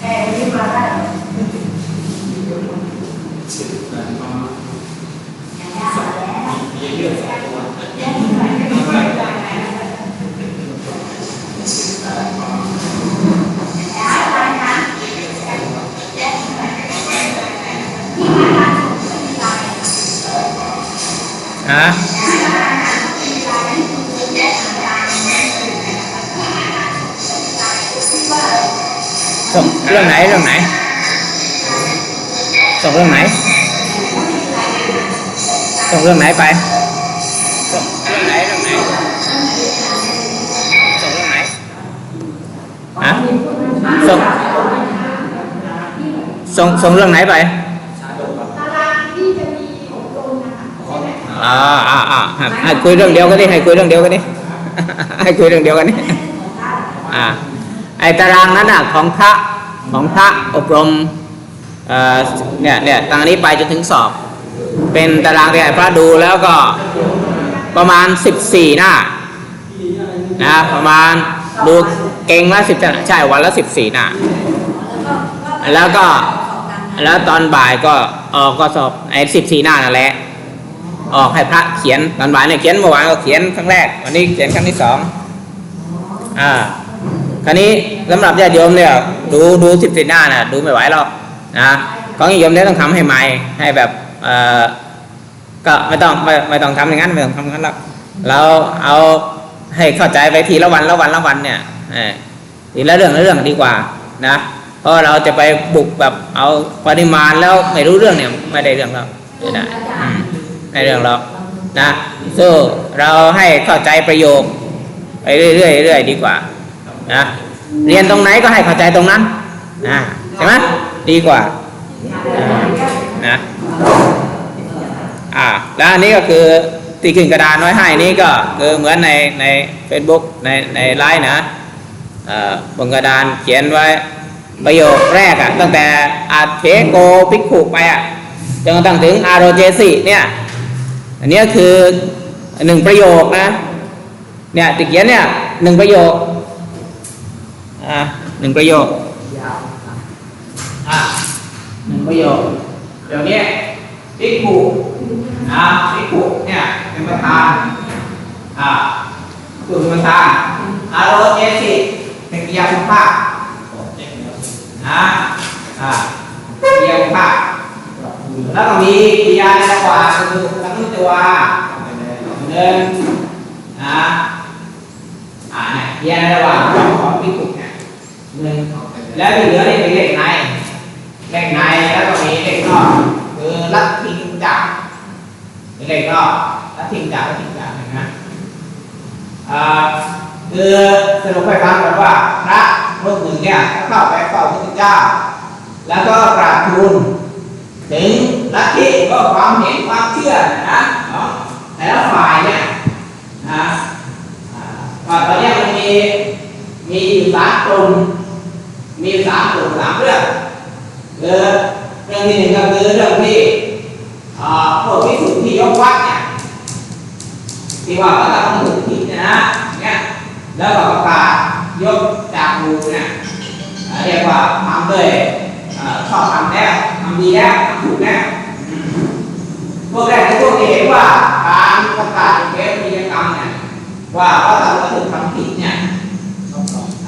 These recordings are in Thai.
แอร์นี่มาได้เหรอ สิบนาทีประมาณ แอร์มาแล้ว มีเยอะสองตัว แอร์ที่ไหนก็ไม่ได้แอร์ สิบแปดประมาณ อะไรนะ ฮะ ส่งเรื่องไหนเรื่องไหน ส่งเรื่องไหน ส่งเรื่องไหนไปส่งเรื่องไหนเรื่องไหนส่งเรื่องไหนฮะส่งส่งส่งเรื่องไหนไปตารางที่จะมีอบรมนะคะใช่ไหมอ่าอ่าอ่าให้คุยเรื่องเดียวกันดิให้คุยเรื่องเดียวกันดิให้คุยเรื่องเดียวกันดิอ่า อตารางนั้นอะของพระของพระอบรมเเนี่ยเนี่ยตางนี้ไปจนถึงสอบ เป็นตารางที่พระดูแล้วก็ประมาณ 14 หน้านะประมาณดูเก่งละสิบใช่วันละ14หน้าแล้วก็แล้วตอนบ่ายก็ออกก็สอบไอ้สิบสี่หน้านั่นแหละออกให้พระเขียนตอนบ่ายเนี่ยเขียนเมื่อวานก็เขียนครั้งแรก วันนี้เขียนครั้งที่สองอ่า คราวนี้สำหรับญาติโยมเนี่ยดูดูสิบสี่หน้าน่ะดูไม่ไหวหรอกนะของญาติโยมเนี่ยต้องทำให้ใหม่ให้แบบเออก็ไม่ต้องไม่ไม่ต้องทำอย่างนั้นไม่ต้องทำอย่างนั้นหรอกเราเอาให้เข้าใจไปทีละวันละวันละวันเนี่ยเออทีละเรื่องละเรื่องดีกว่านะเพราะเราจะไปบุกแบบเอาปริมาณแล้วไม่รู้เรื่องเนี่ยไม่ได้เรื่องหรอกไม่ได้อืมในเรื่องหรอกนะสู้เราให้เข้าใจประโยคไปเรื่อยๆดีกว่า นะเรียนตรงไหนก็ให้เข้าใจตรงนั้นนะใช่ไหมดีกว่านะอ่าแล้วอันนี้ก็คือที่ขึ้นกระดานไว้ให้นี่ก็คือเหมือนในใน Facebook ในในไลน์นะเอ่อบนกระดานเขียนไว้ประโยคแรกอะตั้งแต่อาเทโกพิกขุไปอะจนกระทั่งถึงอารเจสิเนี่ยอันนี้คือหนึ่งประโยคนะเนี่ยติเขียนเนี่ยหนึ่งประโยค อ่าหนึ่งประโยคอ่าหนึ่งประโยคเดี๋ยวนี้พิกขุนะพิกขุเนี่ยเป็นประธานอ่าคือเป็นประธานอารมณ์เจสิเป็นกิยาสุภาพนะอ่ากิยาสุภาพแล้วก็มีกิยาในระหว่าคือสังมุตวาเดินนะอ่าเนี่ยกิริยาในระหว่างของพิกุเนี่ย หนึ่งแล้วที่เหลือนี่เป็นเลขในเลขในแล้วก็มีเลขนอกคือลัทธิงจักเป็นเลขนอกลัทธิงจักลัทธิงจักนไหมอ่าคือสรุปให้ฟังก่อนว่าพระรูปหนึ่งเนี่ยเข้าไปเฝ้าพระพุทธเจ้า แล้วก็กราบทูลถึงลัทธิก็ความเห็นความเชื่อนะเนาะแต่ละฝ่ายเนี่ยนะอ่าตอนเนี้ยมันมีมีอยู่สามกลุ่มามกลุ่มสามเรื่องเรื่องที่หนึ่งก็คือเรื่องที่อ่าพวกวิสุทธิยกวัดเนี่ยที่ว่าพระธรรมสุทธิเนี่ยนะเนี่ยแล้วก็ประกาศยกจากมูเนี่ยเรียกว่าทำด้วยชอบทำแล้วทำดีแล้วทำถูกแล้วพวกแรกคือพวกที่เห็นว่าการประกาศเกณฑ์กิจกรรมเนี่ยว่าพระธรรมถูกทำผิดเนี่ย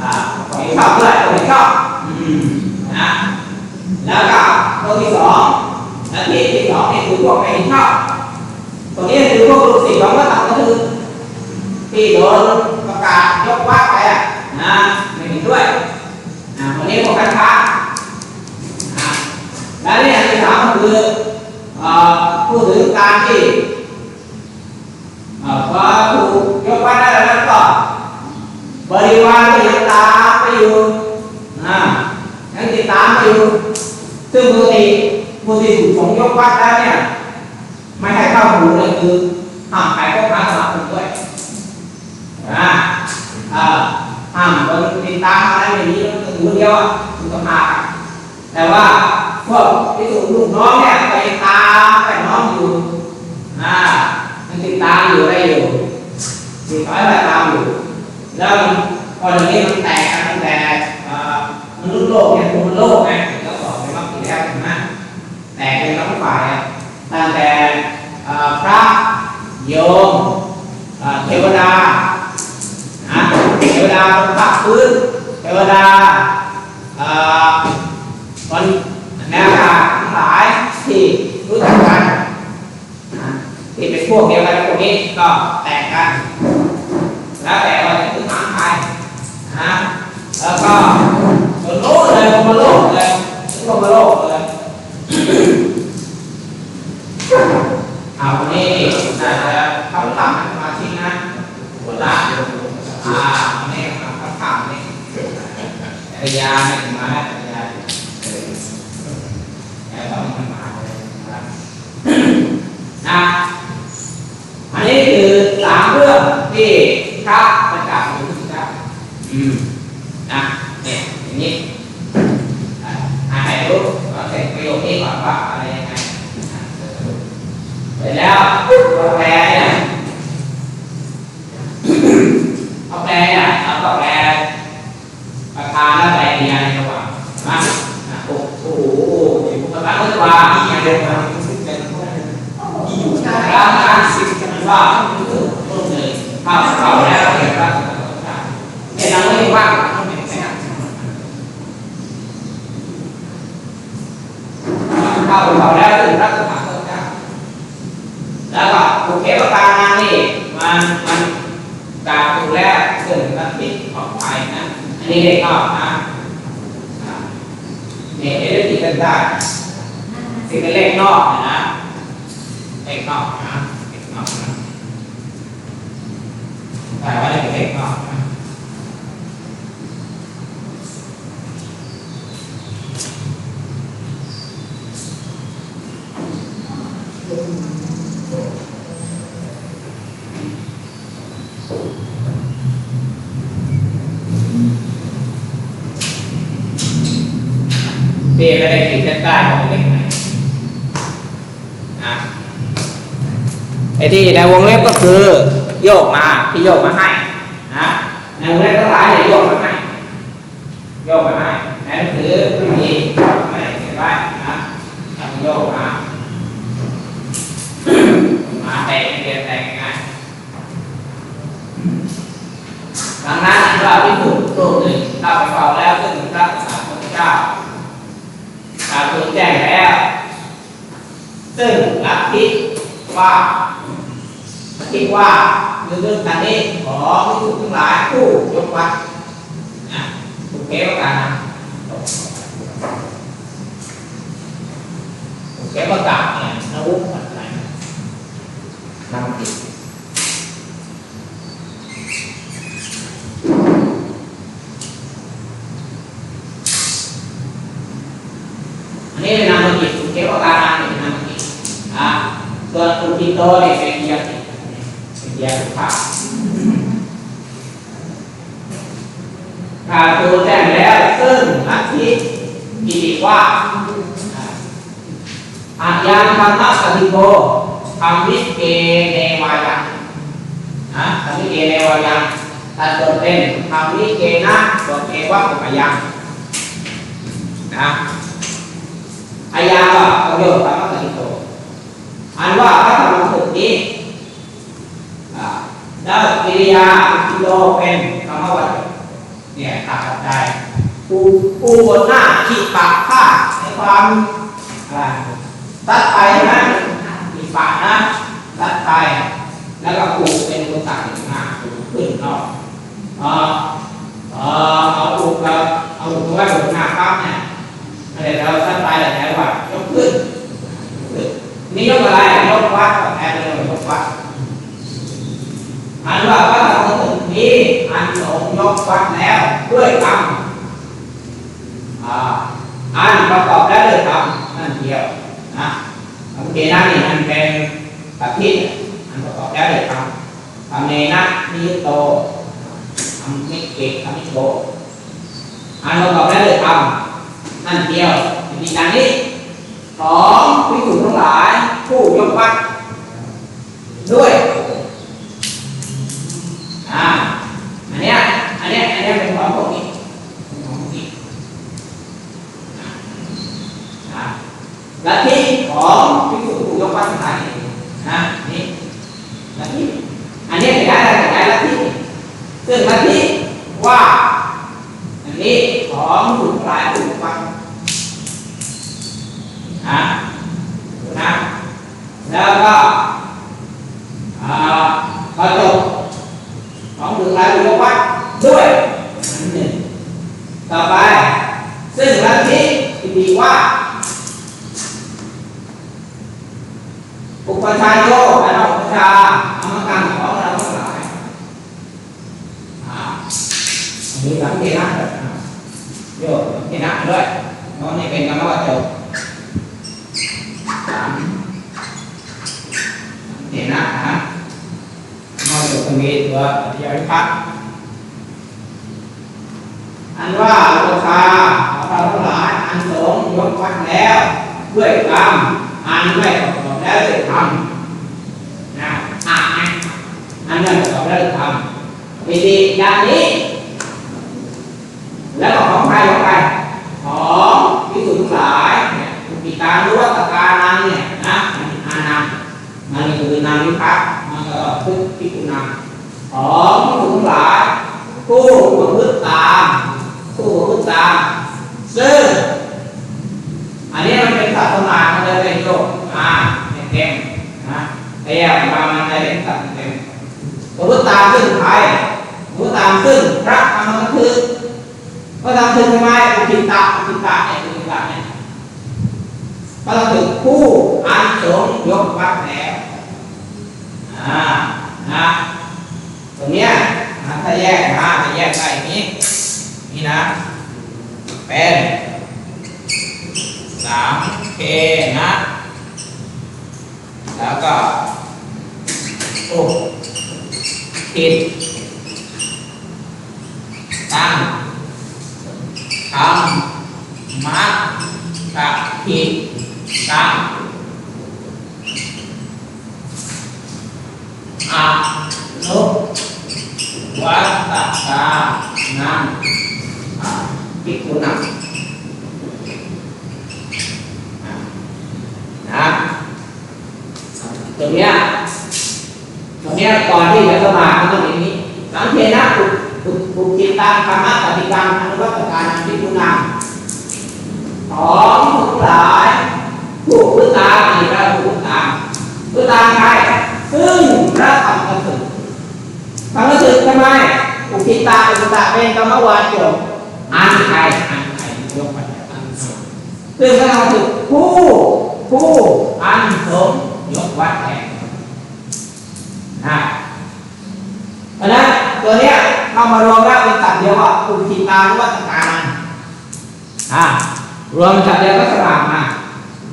อ่าเห็นชอบด้วยเห็นชอบ นะแล้วก็ตัวที่สองและที่ที่สองนี่คือพวกไม่เห็นชอบตัวนี้คือพวกลูกศิษย์ของพระธรรมก็คือที่โดนประกาศยกว่าไปอะนะไม่เห็นด้วยนะวันนี้พวกกันค้าและนี่อันที่สามก็คือเอ่อพูดถึงการที่เอ่อพอถูกยกไว้ได้แล้วก็บริวารก็ยังตามไปอยู่ ตามไปอยู่ซึ่งปกติปกติถูกสงยกวัดแล้วเนี่ยไม่ให้เข้าหูเลยคือห้ามใครก็พาสลับผมด้วยนะเอ่อห้ามคนติดตามอะไรอย่างนี้ก็คือคนเดียวอะคุณต้องพาแต่ว่าพวกพิสูจน์ลูกน้องเนี่ยไปตามไปน้องอยู่อ่ามันติดตามอยู่อะไรอยู่ติดต่อยไรตามอยู่แล้วมันพอเดี๋ยวนี้มันแตกกันตั้งแต่ มนุษย์โลกเนี่ยคนโลกไงแล้วสอบไปรอบที่แล้วนไหมแตกเป็นทั้งฝ่ายตั้งแต่พระโยมเทวดานะเทวดาบนภาคพื้นเทวดาบนแนวอากาทั้งหลายที่รู้จักกันที่เป็นพวกเดียวกันพวกนี้ก็แตกกัน แล้วแต่ว่าจะถึงหาใครนะแล้วก็ โลเลยบนโลเลยถึงบนโลเลยเอาวันนี้นะคำถามสมาชิกนะหัวหน้าอ่าวันนี้คำถามนี่ภรรยาไม่ถึงมาแล้วภรรยาแกต้องมันมาเลยนะครับนะอันนี้คือสามเรื่องที่พระประกาศของพระพุทธเจ้าอืมนะเนี่ยอย่างนี้อ่าอ่านให้รู้ว่าเสร็จประโยคนี้ก่อนว่าอะไรยังไงอ่าเสร็จแล้วเราแปลเนี่ยเอาแปลเนี่ยเอาก็แปลประธานและแปลเดียในระหว่างนะนะโอ้โหประธานก็จะว่าอย่างเดียวกัน ที่อยู่ การการสิทธิ์กันว่าต้นเลยข้าวข้าวแล้วเห็นว่าเห็นเราไม่ว่างต้องเป็นแสงข้าวข้าวแล้วถึงรักษาพระเจ้าแล้วก็โอเคประการงานนี่มันมันกล่าวถูกแล้วเกิดนักพิษของไทยนะอันนี้เด็กนอกนะเนี่ยเอเดติกันได้สิ่งเล็กนอกนะ เลขนอกนะเลขนอกนะ แต่ว่าเลขเลขนอกนเบี้ยไม่ได้ขีดเส้นใต้ของเลขไหนไอ้ที่ในวงเล็บก็คือ โยกมาที่โยกมาให้นะในวงเล็บทั้งหลายเนี่ยโยกมาให้โยกมาให้ในหนังสือไม่มีไม่เขียนไว้นะทำโยกมามาแต่งเรียนแต่ง่ายดังนั้นเราพิสูจน์รูปหนึ่งเราไปเฝ้าแล้วซึ่งพระสัมมาสัมพุทธเจ้าการทูลแจ้งแล้วซึ่งลัทธิว่าคิดว่า เรื่องการนี้ขอพิสูจน์ทั้งหลายผู้ยกวัดนะถูกเกว่ากันนะถู เป็นเดียสุภาพการตัวแจ้งแล้วซึ่งลัทธิกิติว่าอาญาธรรมะสติโกธรรมิเกเนวายังนะธรรมิเกเนวายังตัดบทเป็นธรรมิเกนะบทเกวัปปะยังนะอาญาก็ประโยชน์ธรรมะสติโกอันว่าพระธรรมสุตนี้ แล้วกิริยากิโลเป็นคำว่าวัตถุเนี่ยขาดปัจจัยปูปูบนหน้าขีดปากผ้าในความอะไรตัดไปนะขีปากนะตัดไปแล้วก็ปูเป็นตัวตัดหนึ่งหน้าปูขึ้นนอกเอ่อเอ่อเอาปูเอาเอาปูไว้บนหน้าปั๊บเนี่ยเดี๋ยวเราตัดไปแล้วว่ายกขึ้น นี่ยกอะไรยกวัดกับแอบเลยยกวัดอั นว่าพระธรรมสุตนี้อันสงฆ์ยกวัดแล้วด้วยกรรมอ่าอันประกอบแล้วด้วยกรรมนั่นเดียวนะโอเคนะนี่มันเป็นตัดทิศอันประกอบแล้วด้วยกรรมทำเนนะนิยโตทำมิเกทำมิโตอันประกอบแล้วด้วยกรรมนั่นเดียวมีดังนี้สองพิสูจน์ทั้งหลายผู้ยกวัดด้วย อ่า อันเนี้ย อันเนี้ย อันเนี้ยเป็นของพวกนี้เป็นของพวกนี้อ่าลัทธิของพิสุผู้ยกวัดทั้งหลายนะนี่ลัทธิอันเนี้ยขยายอะไรขยายลัทธิซึ่งลัทธิว่าอันนี้ของผู้ทั้งหลายผู้ยกวัดนะดูนะ แล้วก็อ่ากระจก ของถึงหลายอุปวัตด้วยอันหนึ่งต่อไป ซึ่งลัทธิที่ดี ว่า อุปชายโยและนอกอุปชาอมกันของเราทั้งหลายอันนี้สังเกตนะโยสังเกตนะด้วยเพราะนี่เป็นกรรมวัตถุสามสังเกตนะนะนอกจากตรงนี้ตัวปฏิยาวิพัฒน์อันว่าโลคา เราทั้งหลายอันสงยกวัดแล้ว ด้วยกรรมอันไม่ประกอบแล้วด้วยธรรมนะอะนะอันไม่ประกอบแล้วด้วยธรรมมีดีอย่างนี้ แล้วก็ของใครของใครของพิสุทั้งหลายเนี่ยปิตานุวัตการนังเนี่ยนะมันอานังมันคือนามวิพัฒน์มันก็พึกพิกุนังของพิสุทั้งหลายผู้ประพฤติตามผู้ประพฤติตาม ซึ่ง อันนี้มันเป็นศาสนามันเลยเป็นโยกอ่าเต็มนะแต่แยกมามันเลยเป็นสัตว์เต็มประพฤติตามซึ่งใครระพฤติตามซึ่งพระธรรมก็คือก็ทำถึงทำไมอุทิตะอุทิตะเนี่ยอุทิตะเนี่ยก็ทำถึงผู้อันสงยกวัดแล้วอ่านะตรงเนี้ยถ้าแยกนะจะแยกได้อย่างนี้นี่นะ เป็นสามเคนะ แล้วก็โอ้ผิดตั้งทำมัดกะทิกังอะนุวัตตานัง ภิกขุนังอ่านะตรงเนี้ยตรงเนี้ยก่อนที่จะสมัครมันต้องอย่างนี้สังเกตนะปุปุปุจิตังธรรมะปฏิกรรมอนุวัตการนังภิกขุนังของทั้หลายผู้พุทธาอีกแล้วผู้พุทธาพุทธาใครซึ่งพระธรรมกถึกธรรมกถึกทำไมอุทิตาอุทิตาเป็นกรรมวาจก อันใครอันใครยกไปอันสงซึ่งพระธรรมกถึกผู้ผู้อันสงยกวัดแห่งนะเพราะนั้นตัวเนี้ยเข้ามารวมแล้วเป็นสัตว์เดียวว่าอุทิตานุวัตการอ่ารวมสัตว์เดียวก็สลากมา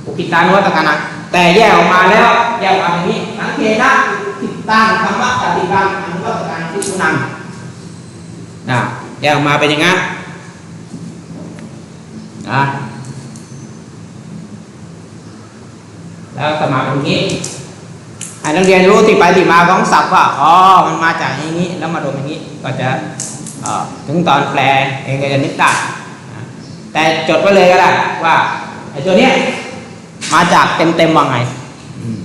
อุทิตานุวัตการนะแต่แยกออกมาแล้วแยกออกมาอย่างนี้สังเกตนะอุทิตังธรรมะปฏิบัติอนุวัตการที่คุนำนะแยกออกมาเป็นย่างนั้น นะ แล้วสมาเป็นอย่างนี้ให้นักเรียนรู้ที่ไปที่มาของศัพท์ว่าอ๋อมันมาจากอย่างนี้ แล้วมารวมอย่างนี้ก็จะอ่อถึงตอนแปลเองก็จะนึกได้นะแต่จดไว้เลยก็ได้ว่าไอ้ตัวเนี้ยมาจากเต็มเต็มว่าไงอืม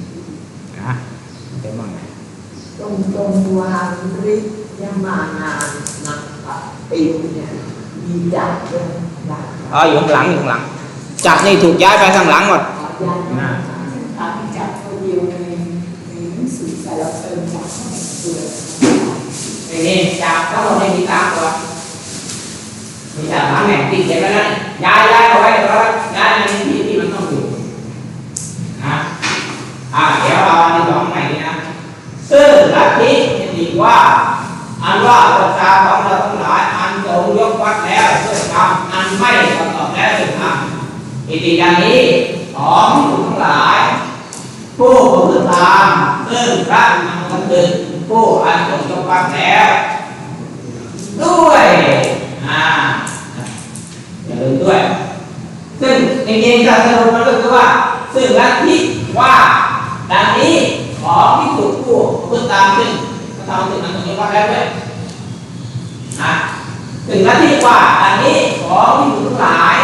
นะเต็มว่าไงตรงตรงวางฤทธิ์ยมานานนักปะปิเนี่ย มีจับด้วยนะอ๋ออยู่ข้างหลังอยู่ข้างหลังจากนี่ถูกย้ายไปข้างหลังหมดขอยันนะทำจับคนเดียวในในหนังสือแต่ละเติมจับให้เกิดไอ้นี่จากทั้งหมดเนี่ยมีสามตัวมีสามแห่งติดเขียนไว้แล้วนี่ย้ายย้ายเอาไว้เดี๋ยวเราย้ายในที่ที่มันต้องอยู่นะอ่าเดี๋ยวเราอันที่สองใหม่นี้นะซึ่งลัทธิจะดีว่า อันว่าประชาของเราทั้งหลาย ไม่ประกอบแล้วถึงอะอิติอย่างนี้ของทุกทั้งหลาย ผู้ประพฤติตามซึ่งพระนำกันถึงผู้อันทรงยกฟังแล้ว ด้วยอ่าอย่าลืมด้วย ซึ่งจริงๆจะสรุปมันก็คือว่าซึ่งลัทธิว่าดังนี้ขอพิสูจน์ผู้ประพฤติตามซึ่งพระธรรมซึ่งอันทรงยกฟังแล้วด้วย ซึ่งลัทธิว่าดังนี้ขอพิสูจน์ทั้งหลาย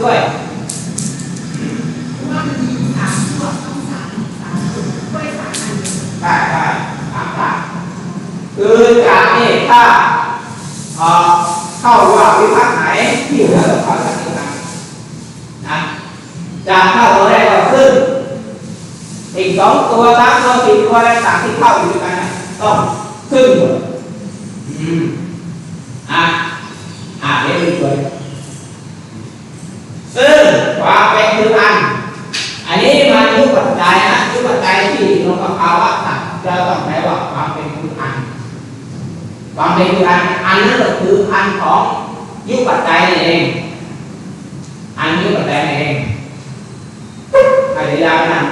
ด้วยใช่ใช่ถามถามคือจากนี่ถ้าเอ่อเข้าว่าวิพักษ์ไหนที่เหลือก็เข้าจากนี้นะนะจากเข้าตัวแรกก็ขึ้นอีกสองตัวสามตัวสี่ตัวอะไรต่างที่เข้าอยู่ด้วยกันต้องขึ้นหมดอืมอะ เดี๋ยวดูตัวซึ่งความเป็นคืออัน อันนี้มันยุคปัจจัยนะยุคปัจจัยที่ลงกับภาวะสัตว์เราต้องแปลว่าความเป็นคืออัน ความเป็นคืออันอันนั้นก็คืออันของยุคปัจจัยนั่เอง อันยุคปัจจัยนั่เองอาจจะยาวขนาดนั้นก็ได้อัน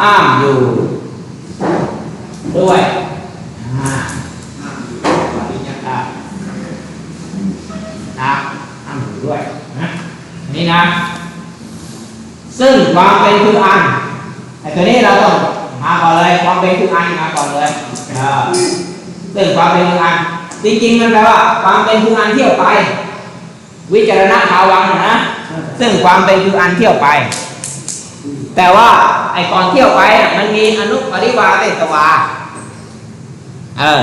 ห้ามอยู่ด้วยอ่าห้ามอยู่ปริญญาตานะห้ามอยู่ด้วยนะอันนี่นะ ซึ่งความเป็นคืออันไอ้ตัวนี้เราต้องมาก่อนเลยความเป็นคืออันมาก่อนเลยซึ่งความเป็นคืออันจริงๆมันแปลว่า ความเป็นคืออันเที่ยวไป วิจารณภาวังนะ ซึ่งความเป็นคืออันเที่ยวไป แต่ว่าไอ้ก่อนเที่ยวไปน่ะมันมีอนุปริวาเตตวา เออ